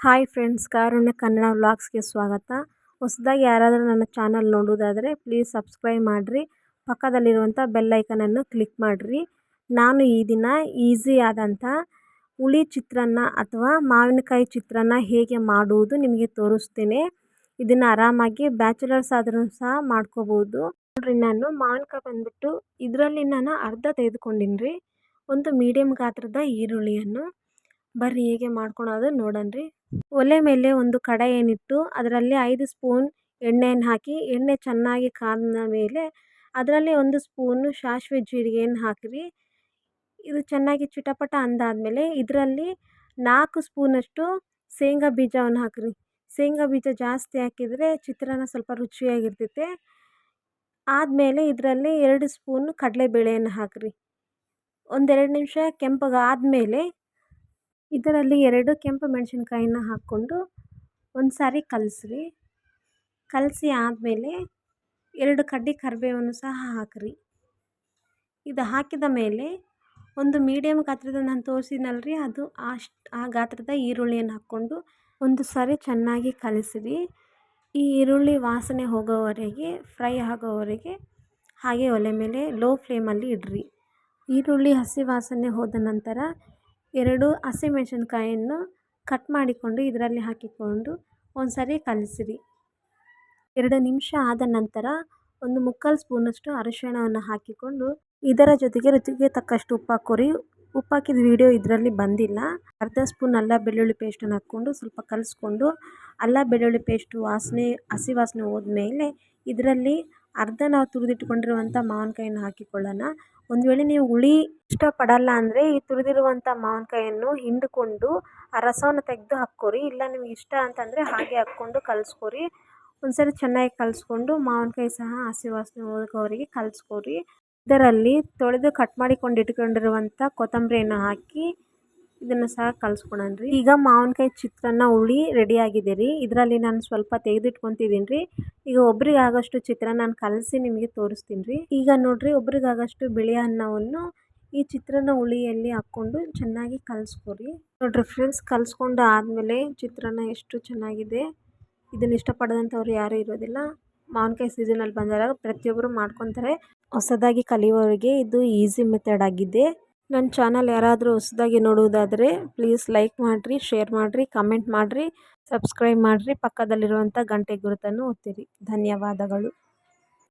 Hi friends, Karunya Kannada ವ್ಲಾಗ್ಸ್ಗೆ ಸ್ವಾಗತ. ಹೊಸದಾಗಿ ಯಾರಾದರೂ ನನ್ನ ಚಾನಲ್ ನೋಡೋದಾದರೆ ಪ್ಲೀಸ್ ಸಬ್ಸ್ಕ್ರೈಬ್ ಮಾಡಿರಿ, ಪಕ್ಕದಲ್ಲಿರುವಂಥ ಬೆಲ್ಲೈಕನನ್ನು ಕ್ಲಿಕ್ ಮಾಡಿರಿ. ನಾನು ಈ ದಿನ ಈಸಿ ಆದಂಥ ಹುಳಿ ಚಿತ್ರಾನ್ನ ಅಥವಾ ಮಾವಿನಕಾಯಿ ಚಿತ್ರಾನ್ನ ಹೇಗೆ ಮಾಡುವುದು ನಿಮಗೆ ತೋರಿಸ್ತೇನೆ. ಇದನ್ನು ಆರಾಮಾಗಿ ಬ್ಯಾಚುಲರ್ಸ್ ಆದರೂ ಸಹ ಮಾಡ್ಕೋಬೋದು. ನೋಡ್ರಿ, ನಾನು ಮಾವಿನಕಾಯಿ ಬಂದುಬಿಟ್ಟು ಇದರಲ್ಲಿ ನಾನು ಅರ್ಧ ತೆಗೆದುಕೊಂಡಿನ್ರಿ. ಒಂದು ಮೀಡಿಯಮ್ ಗಾತ್ರದ ಈರುಳ್ಳಿಯನ್ನು ಬರ್ರಿ ಹೇಗೆ ಮಾಡ್ಕೊಳೋದು ನೋಡೋಣ ಒಲೆ ಮೇಲೆ ಒಂದು ಕಡಾಯಿಯನ್ನಿಟ್ಟು ಅದರಲ್ಲಿ ಐದು ಸ್ಪೂನ್ ಎಣ್ಣೆಯನ್ನು ಹಾಕಿ, ಎಣ್ಣೆ ಚೆನ್ನಾಗಿ ಕಾದ ಮೇಲೆ ಅದರಲ್ಲಿ ಒಂದು ಸ್ಪೂನು ಸಾಸಿವೆ ಜೀರಿಗೆಯನ್ನು ಹಾಕಿರಿ. ಇದು ಚೆನ್ನಾಗಿ ಚಿಟಪಟ ಅಂದಾದಮೇಲೆ ಇದರಲ್ಲಿ ನಾಲ್ಕು ಸ್ಪೂನಷ್ಟು ಶೇಂಗಾ ಬೀಜವನ್ನು ಹಾಕಿರಿ. ಶೇಂಗಾ ಬೀಜ ಜಾಸ್ತಿ ಹಾಕಿದರೆ ಚಿತ್ರಾನ್ನ ಸ್ವಲ್ಪ ರುಚಿಯಾಗಿರ್ತೈತೆ. ಆದಮೇಲೆ ಇದರಲ್ಲಿ ಎರಡು ಸ್ಪೂನು ಕಡಲೆಬೇಳೆಯನ್ನು ಹಾಕಿರಿ. ಒಂದೆರಡು ನಿಮಿಷ ಕೆಂಪಗಾದಮೇಲೆ ಇದರಲ್ಲಿ ಎರಡು ಕೆಂಪು ಮೆಣಸಿನ್ಕಾಯಿನ ಹಾಕ್ಕೊಂಡು ಒಂದು ಸಾರಿ ಕಲಸ್ರಿ. ಕಲಸಿ ಆದಮೇಲೆ ಎರಡು ಕಡ್ಡಿ ಕರಿಬೇವನ್ನು ಸಹ ಹಾಕಿರಿ. ಇದು ಹಾಕಿದ ಮೇಲೆ ಒಂದು ಮೀಡಿಯಮ್ ಗಾತ್ರದ ನಾನು ತೋರಿಸಿದ್ನಲ್ರಿ, ಅದು ಅಷ್ಟು ಆ ಗಾತ್ರದ ಈರುಳ್ಳಿಯನ್ನು ಹಾಕ್ಕೊಂಡು ಒಂದು ಸಾರಿ ಚೆನ್ನಾಗಿ ಕಲಸಿರಿ. ಈ ಈರುಳ್ಳಿ ವಾಸನೆ ಹೋಗೋವರೆಗೆ, ಫ್ರೈ ಆಗೋವರೆಗೆ ಹಾಗೆ ಒಲೆ ಮೇಲೆ ಲೋ ಫ್ಲೇಮಲ್ಲಿ ಇಡ್ರಿ. ಈರುಳ್ಳಿ ಹಸಿ ವಾಸನೆ ಹೋದ ನಂತರ ಎರಡು ಹಸಿಮೆಣ್ಸಿನ್ಕಾಯನ್ನು ಕಟ್ ಮಾಡಿಕೊಂಡು ಇದರಲ್ಲಿ ಹಾಕಿಕೊಂಡು ಒಂದು ಸರಿ ಕಲಸಿರಿ. ಎರಡು ನಿಮಿಷ ಆದ ನಂತರ ಒಂದು ಮುಕ್ಕಾಲು ಸ್ಪೂನಷ್ಟು ಅರಿಶಿಣವನ್ನು ಹಾಕಿಕೊಂಡು ಇದರ ಜೊತೆಗೆ ರುಚಿಗೆ ತಕ್ಕಷ್ಟು ಉಪ್ಪು ಹಾಕೋರಿ ಉಪ್ಪು ಹಾಕಿದ ವಿಡಿಯೋ ಇದರಲ್ಲಿ ಬಂದಿಲ್ಲ. ಅರ್ಧ ಸ್ಪೂನ್ ಅಲ್ಲ ಬೆಳ್ಳುಳ್ಳಿ ಪೇಸ್ಟನ್ನು ಹಾಕ್ಕೊಂಡು ಸ್ವಲ್ಪ ಕಲಸ್ಕೊಂಡು ಅಲ್ಲ ಬೆಳ್ಳುಳ್ಳಿ ಪೇಸ್ಟು ವಾಸನೆ ಹಸಿ ವಾಸನೆ ಹೋದ್ಮೇಲೆ ಇದರಲ್ಲಿ ಅರ್ಧ ನಾವು ತುರಿದಿಟ್ಕೊಂಡಿರುವಂಥ ಮಾವಿನಕಾಯಿನ ಹಾಕಿಕೊಳ್ಳೋಣ. ಒಂದು ವೇಳೆ ನೀವು ಹುಳಿ ಇಷ್ಟಪಡಲ್ಲ ಅಂದರೆ ಈ ತುರಿದಿರುವಂಥ ಮಾವಿನಕಾಯನ್ನು ಹಿಂಡಿಕೊಂಡು ಆ ರಸವನ್ನು ತೆಗೆದು ಹಾಕ್ಕೊರಿ. ಇಲ್ಲ ನಿಮ್ಗೆ ಇಷ್ಟ ಅಂತಂದರೆ ಹಾಗೆ ಹಾಕ್ಕೊಂಡು ಕಲಸ್ಕೊರಿ. ಒಂದು ಸರಿ ಚೆನ್ನಾಗಿ ಕಲಸ್ಕೊಂಡು ಮಾವಿನಕಾಯಿ ಸಹ ಹಸಿ ವಾಸನೆ ಹೋಗೋವರೆಗೆ ಕಲಸ್ಕೊರಿ. ಇದರಲ್ಲಿ ತೊಳೆದು ಕಟ್ ಮಾಡಿಕೊಂಡು ಇಟ್ಕೊಂಡಿರುವಂಥ ಕೊತ್ತಂಬರಿಯನ್ನು ಹಾಕಿ ಇದನ್ನು ಸಹ ಕಲಸ್ಕೊಳಣ್ರಿ ಈಗ ಮಾವಿನಕಾಯಿ ಚಿತ್ರಾನ್ನ ಹುಳಿ ಆಗಿದೆ ರೀ. ಇದರಲ್ಲಿ ನಾನು ಸ್ವಲ್ಪ ತೆಗೆದಿಟ್ಕೊತಿದ್ದೀನಿ ರೀ. ಈಗ ಒಬ್ರಿಗೆ ಆಗೋಷ್ಟು ಚಿತ್ರಾನ್ನ ನಾನು ಕಲಸಿ ನಿಮಗೆ ತೋರಿಸ್ತೀನಿ ರೀ. ಈಗ ನೋಡಿರಿ ಒಬ್ರಿಗೆ ಆಗೋಷ್ಟು ಬಿಳಿ ಅನ್ನವನ್ನು ಈ ಚಿತ್ರಾನ್ನ ಹುಳಿಯಲ್ಲಿ ಹಾಕ್ಕೊಂಡು ಚೆನ್ನಾಗಿ ಕಲಿಸ್ಕೊರಿ. ನೋಡಿರಿ ಫ್ರೆಂಡ್ಸ್ ಕಲಿಸ್ಕೊಂಡು ಆದಮೇಲೆ ಚಿತ್ರಾನ್ನ ಎಷ್ಟು ಚೆನ್ನಾಗಿದೆ. ಇದನ್ನು ಇಷ್ಟಪಡದಂಥವ್ರು ಯಾರೂ ಇರೋದಿಲ್ಲ. ಮಾವಿನಕಾಯಿ ಸೀಸನಲ್ಲಿ ಬಂದಾಗ ಪ್ರತಿಯೊಬ್ಬರು ಮಾಡ್ಕೊತಾರೆ. ಹೊಸದಾಗಿ ಕಲಿಯುವವರಿಗೆ ಇದು ಈಸಿ ಮೆಥಡ್ ಆಗಿದೆ. ನನ್ನ ಚಾನಲ್ ಯಾರಾದರೂ ಹೊಸದಾಗಿ ನೋಡುವುದಾದರೆ ಪ್ಲೀಸ್ ಲೈಕ್ ಮಾಡಿರಿ ಶೇರ್ ಮಾಡಿರಿ ಕಮೆಂಟ್ ಮಾಡಿರಿ ಸಬ್ಸ್ಕ್ರೈಬ್ ಮಾಡಿರಿ. ಪಕ್ಕದಲ್ಲಿರುವಂಥ ಗಂಟೆ ಗುರುತನ್ನು ಒತ್ತಿರಿ. ಧನ್ಯವಾದಗಳು.